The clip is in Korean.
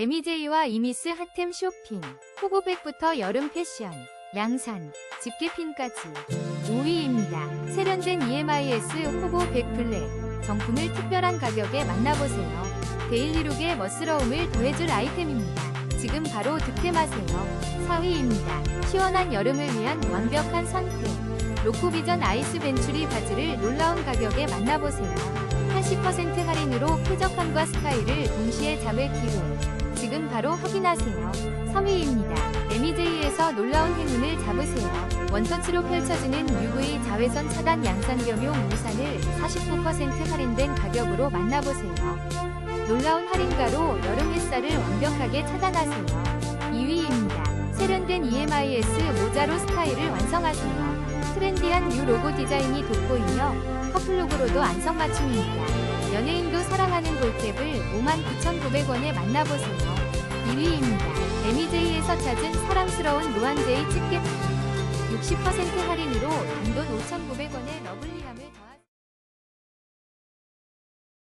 에미제이와 이미스 핫템 쇼핑, 호고백부터 여름 패션, 양산, 집게핀까지 5위입니다. 세련된 EMIS 호고백 블랙 정품을 특별한 가격에 만나보세요. 데일리룩의 멋스러움을 더해줄 아이템입니다. 지금 바로 득템하세요. 4위입니다. 시원한 여름을 위한 완벽한 선택. 로코비전 아이스 벤츄리 바지를 놀라운 가격에 만나보세요. 80% 할인으로 쾌적함과 스타일을 동시에 잡을 기회. 지금 바로 확인하세요. 3위입니다. 에미제이에서 놀라운 행운을 잡으세요. 원터치로 펼쳐지는 UV 자외선 차단 양산 겸용 우산을 49% 할인된 가격으로 만나보세요. 놀라운 할인가로 여름 햇살을 완벽하게 차단하세요. 2위입니다. 세련된 EMIS 모자로 스타일을 완성하세요. 트렌디한 뉴 로고 디자인이 돋보이며 커플룩으로도 안성맞춤입니다. 연예인도 사랑하는 볼캡을 59,900원에 만나보세요. 2위입니다. 에미제이에서 찾은 사랑스러운 노안제이 집게 60% 할인으로 단돈 5,900원의 러블리함을 더하세요.